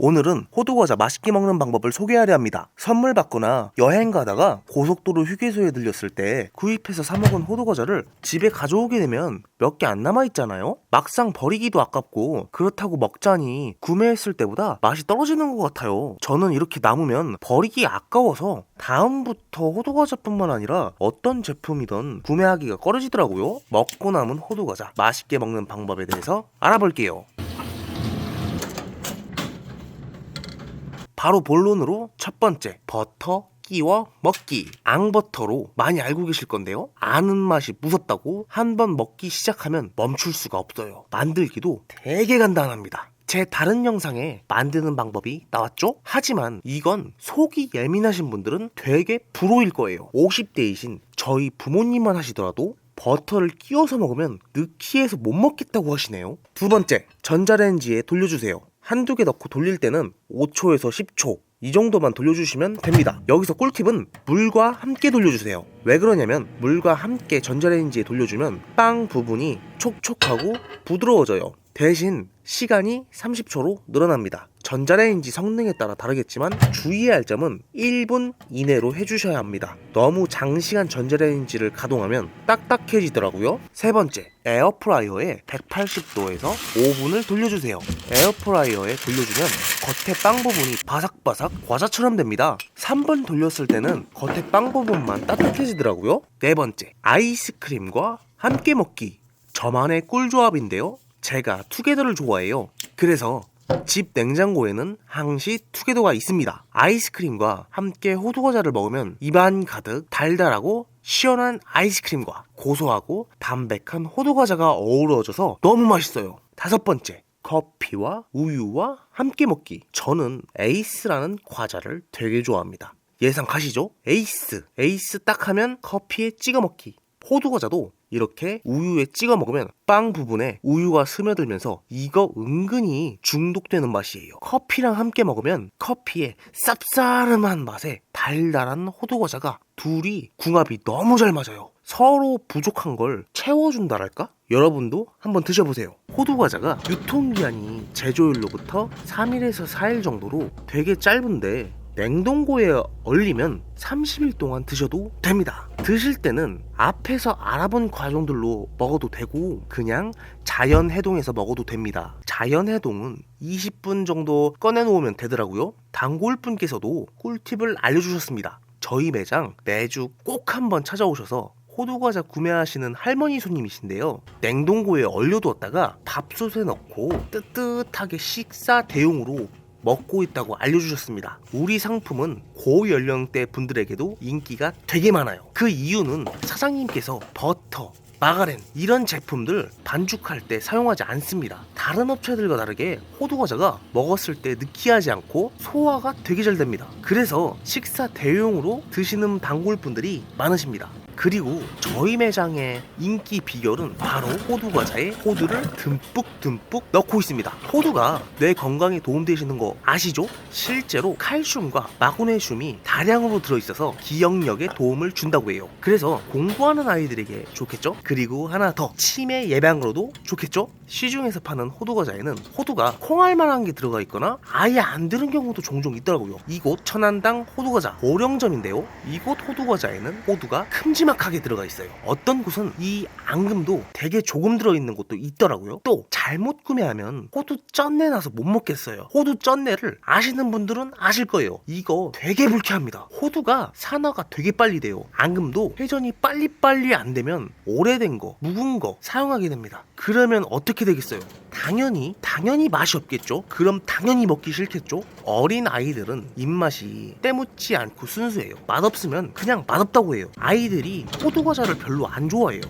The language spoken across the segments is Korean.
오늘은 호두과자 맛있게 먹는 방법을 소개하려 합니다. 선물 받거나 여행 가다가 고속도로 휴게소에 들렸을 때 구입해서 사 먹은 호두과자를 집에 가져오게 되면 몇 개 안 남아 있잖아요. 막상 버리기도 아깝고 그렇다고 먹자니 구매했을 때보다 맛이 떨어지는 것 같아요. 저는 이렇게 남으면 버리기 아까워서 다음부터 호두과자뿐만 아니라 어떤 제품이든 구매하기가 꺼려지더라고요. 먹고 남은 호두과자 맛있게 먹는 방법에 대해서 알아볼게요. 바로 본론으로 첫 번째 버터 끼워 먹기. 앙버터로 많이 알고 계실 건데요. 아는 맛이 무섭다고 한 번 먹기 시작하면 멈출 수가 없어요. 만들기도 되게 간단합니다. 제 다른 영상에 만드는 방법이 나왔죠? 하지만 이건 속이 예민하신 분들은 되게 불호일 거예요. 50대이신 저희 부모님만 하시더라도 버터를 끼워서 먹으면 느끼해서 못 먹겠다고 하시네요. 두 번째 전자레인지에 돌려주세요 한두 개 넣고 돌릴 때는 5초에서 10초 이 정도만 돌려주시면 됩니다. 여기서 꿀팁은 물과 함께 돌려주세요. 왜 그러냐면 물과 함께 전자레인지에 돌려주면 빵 부분이 촉촉하고 부드러워져요. 대신 시간이 30초로 늘어납니다. 전자레인지 성능에 따라 다르겠지만 주의해야 할 점은 1분 이내로 해주셔야 합니다. 너무 장시간 전자레인지를 가동하면 딱딱해지더라고요. 세 번째, 에어프라이어에 180도에서 5분을 돌려주세요. 에어프라이어에 돌려주면 겉에 빵 부분이 바삭바삭 과자처럼 됩니다. 3분 돌렸을 때는 겉에 빵 부분만 따뜻해지더라고요. 네 번째, 아이스크림과 함께 먹기. 저만의 꿀조합인데요. 제가 투게더를 좋아해요. 그래서 집 냉장고에는 항시 투게더가 있습니다. 아이스크림과 함께 호두 과자를 먹으면 입안 가득 달달하고 시원한 아이스크림과 고소하고 담백한 호두 과자가 어우러져서 너무 맛있어요. 다섯 번째, 커피와 우유와 함께 먹기. 저는 에이스라는 과자를 되게 좋아합니다. 예상 가시죠? 에이스. 에이스 딱 하면 커피에 찍어 먹기. 호두 과자도 이렇게 우유에 찍어 먹으면 빵 부분에 우유가 스며들면서 이거 은근히 중독되는 맛이에요. 커피랑 함께 먹으면 커피의 쌉싸름한 맛에 달달한 호두과자가 둘이 궁합이 너무 잘 맞아요. 서로 부족한 걸 채워준다랄까? 여러분도 한번 드셔보세요. 호두과자가 유통기한이 제조일로부터 3일에서 4일 정도로 되게 짧은데 냉동고에 얼리면 30일 동안 드셔도 됩니다. 드실 때는 앞에서 알아본 과정들로 먹어도 되고 그냥 자연 해동해서 먹어도 됩니다. 자연 해동은 20분 정도 꺼내 놓으면 되더라고요. 단골 분께서도 꿀팁을 알려주셨습니다. 저희 매장 매주 꼭 한번 찾아오셔서 호두과자 구매하시는 할머니 손님이신데요. 냉동고에 얼려두었다가 밥솥에 넣고 뜨뜻하게 식사 대용으로 먹고 있다고 알려주셨습니다. 우리 상품은 고연령대 분들에게도 인기가 되게 많아요. 그 이유는 사장님께서 버터, 마가렌 이런 제품들 반죽할 때 사용하지 않습니다. 다른 업체들과 다르게 호두 과자가 먹었을 때 느끼하지 않고 소화가 되게 잘 됩니다. 그래서 식사 대용으로 드시는 단골분들이 많으십니다. 그리고 저희 매장의 인기 비결은 바로 호두 과자에 호두를 듬뿍 듬뿍 넣고 있습니다. 호두가 뇌 건강에 도움되시는 거 아시죠? 실제로 칼슘과 마그네슘이 다량으로 들어있어서 기억력에 도움을 준다고 해요. 그래서 공부하는 아이들에게 좋겠죠? 그리고 하나 더 치매 예방으로도 좋겠죠? 시중에서 파는 호두 과자에는 호두가 콩알만한 게 들어가 있거나 아예 안 들은 경우도 종종 있더라고요. 이곳 천안당 호두 과자 보령점인데요. 이곳 호두 과자에는 호두가 큼지 막하게 들어가 있어요. 어떤 곳은 이 앙금도 되게 조금 들어있는 곳도 있더라고요. 또 잘못 구매하면 호두 쩐내 나서 못 먹겠어요. 호두 쩐내를 아시는 분들은 아실 거예요. 이거 되게 불쾌합니다. 호두가 산화가 되게 빨리 돼요. 앙금도 회전이 빨리빨리 안 되면 오래된 거, 묵은 거 사용하게 됩니다. 그러면 어떻게 되겠어요? 당연히 당연히 맛이 없겠죠. 그럼 당연히 먹기 싫겠죠. 어린 아이들은 입맛이 때묻지 않고 순수해요. 맛없으면 그냥 맛없다고 해요. 아이들이 호두 과자를 별로 안 좋아해요.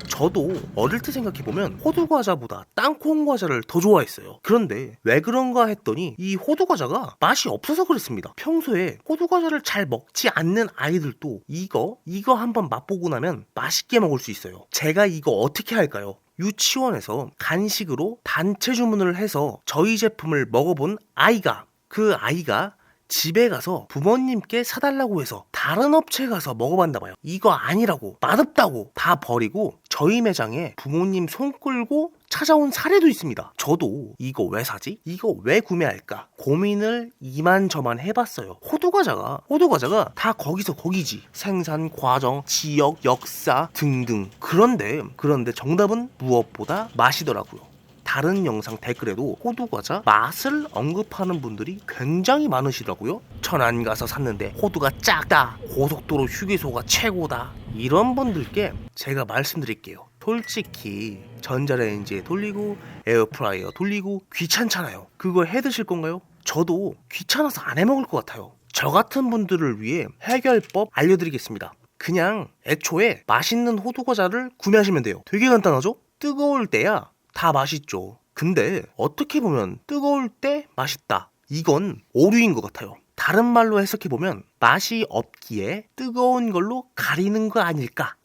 어릴 때 생각해 보면 호두 과자보다 땅콩 과자를 더 좋아했어요. 그런데 왜 그런가 했더니 이 호두 과자가 맛이 없어서 그랬습니다. 평소에 호두 과자를 잘 먹지 않는 아이들도 이거 이거 한번 맛보고 나면 맛있게 먹을 수 있어요. 제가 이거 어떻게 할까요? 유치원에서 간식으로 단체 주문을 해서 저희 제품을 먹어본 아이가 그 아이가 집에 가서 부모님께 사달라고 해서 다른 업체 가서 먹어봤나 봐요. 이거 아니라고 맛없다고 다 버리고 저희 매장에 부모님 손 끌고 찾아온 사례도 있습니다. 저도 이거 왜 사지? 이거 왜 구매할까? 고민을 이만저만 해봤어요. 호두과자가 호두과자가 다 거기서 거기지. 생산 과정, 지역, 역사 등등. 그런데 그런데 정답은 무엇보다 맛이더라고요. 다른 영상 댓글에도 호두과자 맛을 언급하는 분들이 굉장히 많으시더라고요. 천안 가서 샀는데 호두가 작다. 고속도로 휴게소가 최고다. 이런 분들께 제가 말씀드릴게요. 솔직히 전자레인지에 돌리고 에어프라이어 돌리고 귀찮잖아요. 그걸 해 드실 건가요? 저도 귀찮아서 안 해 먹을 것 같아요. 저 같은 분들을 위해 해결법 알려드리겠습니다. 그냥 애초에 맛있는 호두과자를 구매하시면 돼요. 되게 간단하죠? 뜨거울 때야 다 맛있죠. 근데 어떻게 보면 뜨거울 때 맛있다. 이건 오류인 것 같아요. 다른 말로 해석해보면 맛이 없기에 뜨거운 걸로 가리는 거 아닐까?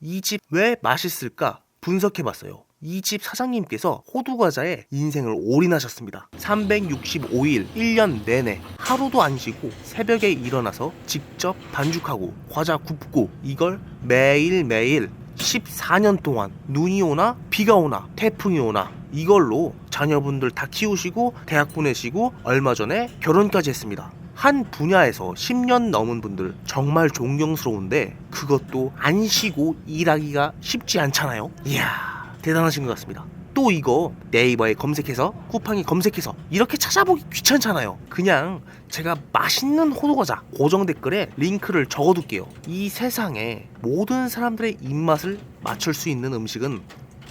이 집 왜 맛있을까 분석해봤어요. 이 집 사장님께서 호두과자에 인생을 올인하셨습니다. 365일 1년 내내 하루도 안 쉬고 새벽에 일어나서 직접 반죽하고 과자 굽고 이걸 매일매일 14년 동안 눈이 오나 비가 오나 태풍이 오나 이걸로 자녀분들 다 키우시고 대학 보내시고 얼마 전에 결혼까지 했습니다. 한 분야에서 10년 넘은 분들 정말 존경스러운데 그것도 안 쉬고 일하기가 쉽지 않잖아요. 이야 대단하신 것 같습니다. 또 이거 네이버에 검색해서 쿠팡에 검색해서 이렇게 찾아보기 귀찮잖아요. 그냥 제가 맛있는 호두과자 고정 댓글에 링크를 적어둘게요. 이 세상에 모든 사람들의 입맛을 맞출 수 있는 음식은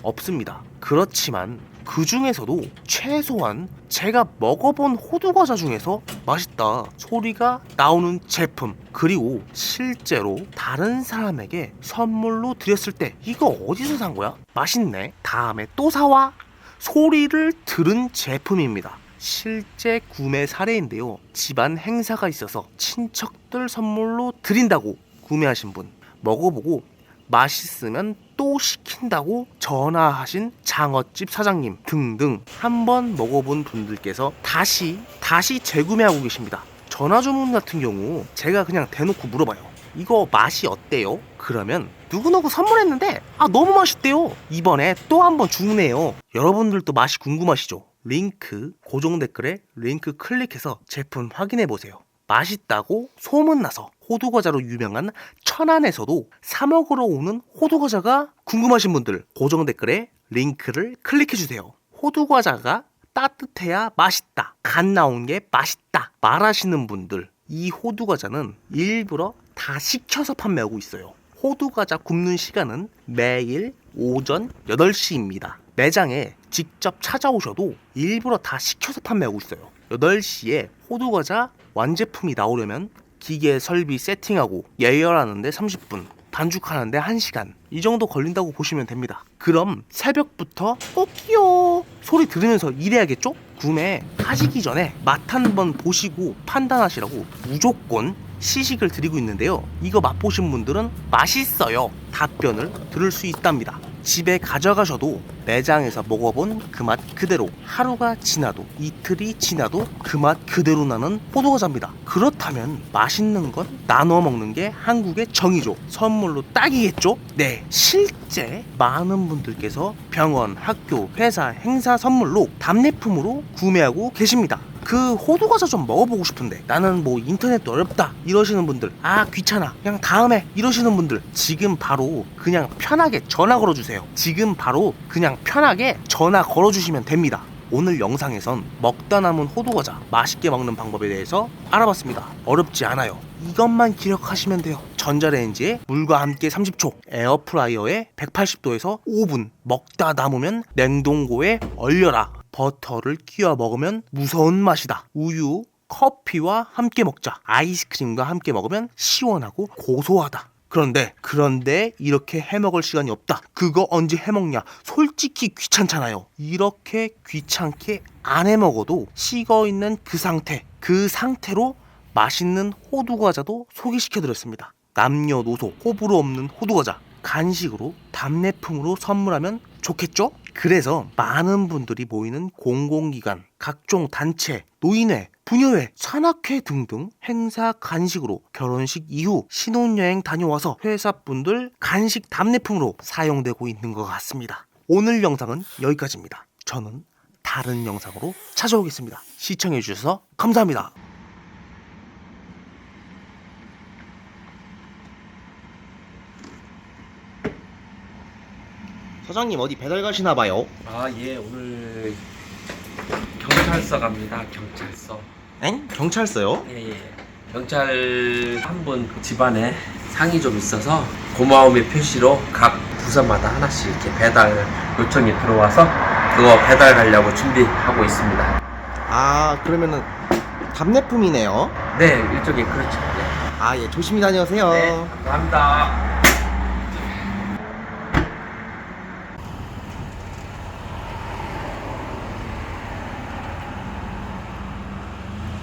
없습니다. 그렇지만 그 중에서도 최소한 제가 먹어본 호두과자 중에서 맛있다 소리가 나오는 제품 그리고 실제로 다른 사람에게 선물로 드렸을 때 이거 어디서 산 거야? 맛있네. 다음에 또 사와. 소리를 들은 제품입니다. 실제 구매 사례인데요. 집안 행사가 있어서 친척들 선물로 드린다고 구매하신 분 먹어보고 맛있으면 또 시킨다고 전화하신 장어집 사장님 등등 한번 먹어본 분들께서 다시 다시 재구매하고 계십니다. 전화 주문 같은 경우 제가 그냥 대놓고 물어봐요. 이거 맛이 어때요? 그러면 누구누구 선물했는데 아 너무 맛있대요. 이번에 또 한번 주문해요. 여러분들도 맛이 궁금하시죠? 링크 고정 댓글에 링크 클릭해서 제품 확인해 보세요. 맛있다고 소문나서 호두과자로 유명한 천안에서도 사 먹으러 오는 호두과자가 궁금하신 분들 고정 댓글에 링크를 클릭해 주세요. 호두과자가 따뜻해야 맛있다. 간 나온 게 맛있다. 말하시는 분들 이 호두과자는 일부러 다 식혀서 판매하고 있어요. 호두과자 굽는 시간은 매일 오전 8시입니다. 매장에 직접 찾아오셔도 일부러 다 식혀서 판매하고 있어요. 8시에 호두과자 완제품이 나오려면 기계 설비 세팅하고 예열하는데 30분, 반죽하는데 1시간 이 정도 걸린다고 보시면 됩니다. 그럼 새벽부터 꼭이요 소리 들으면서 일해야겠죠? 구매 하시기 전에 맛 한번 보시고 판단하시라고 무조건 시식을 드리고 있는데요. 이거 맛보신 분들은 맛있어요. 답변을 들을 수 있답니다. 집에 가져가셔도 매장에서 먹어본 그 맛 그대로 하루가 지나도 이틀이 지나도 그 맛 그대로 나는 호두과자입니다. 그렇다면 맛있는 건 나눠 먹는 게 한국의 정이죠. 선물로 딱이겠죠? 네, 실제 많은 분들께서 병원, 학교, 회사, 행사 선물로 답례품으로 구매하고 계십니다. 그 호두 과자 좀 먹어보고 싶은데. 나는 뭐 인터넷도 어렵다 이러시는 분들. 아 귀찮아. 그냥 다음에 이러시는 분들 지금 바로 그냥 편하게 전화 걸어주세요. 지금 바로 그냥 편하게 전화 걸어주시면 됩니다. 오늘 영상에선 먹다 남은 호두과자 맛있게 먹는 방법에 대해서 알아봤습니다. 어렵지 않아요. 이것만 기억하시면 돼요. 전자레인지에 물과 함께 30초 에어프라이어에 180도에서 5분 먹다 남으면 냉동고에 얼려라 버터를 끼워 먹으면 무서운 맛이다. 우유, 커피와 함께 먹자. 아이스크림과 함께 먹으면 시원하고 고소하다. 그런데 그런데 이렇게 해 먹을 시간이 없다. 그거 언제 해 먹냐? 솔직히 귀찮잖아요. 이렇게 귀찮게 안 해 먹어도 식어 있는 그 상태, 그 상태로 맛있는 호두 과자도 소개시켜 드렸습니다. 남녀노소 호불호 없는 호두 과자 간식으로 답례품으로 선물하면 좋겠죠? 그래서 많은 분들이 모이는 공공기관, 각종 단체, 노인회, 부녀회, 산악회 등등 행사 간식으로 결혼식 이후 신혼여행 다녀와서 회사분들 간식 답례품으로 사용되고 있는 것 같습니다. 오늘 영상은 여기까지입니다. 저는 다른 영상으로 찾아오겠습니다. 시청해주셔서 감사합니다. 사장님 어디 배달 가시나 봐요? 아, 예, 오늘 경찰서 갑니다. 경찰서. 엥? 경찰서요? 예, 예. 경찰 한 분 집안에 상이 좀 있어서 고마움의 표시로 각 부서마다 하나씩 이렇게 배달 요청이 들어와서 그거 배달 가려고 준비하고 있습니다. 아 그러면은 답례품이네요. 네, 일종의 그렇죠. 네. 아 예 조심히 다녀오세요. 네, 감사합니다.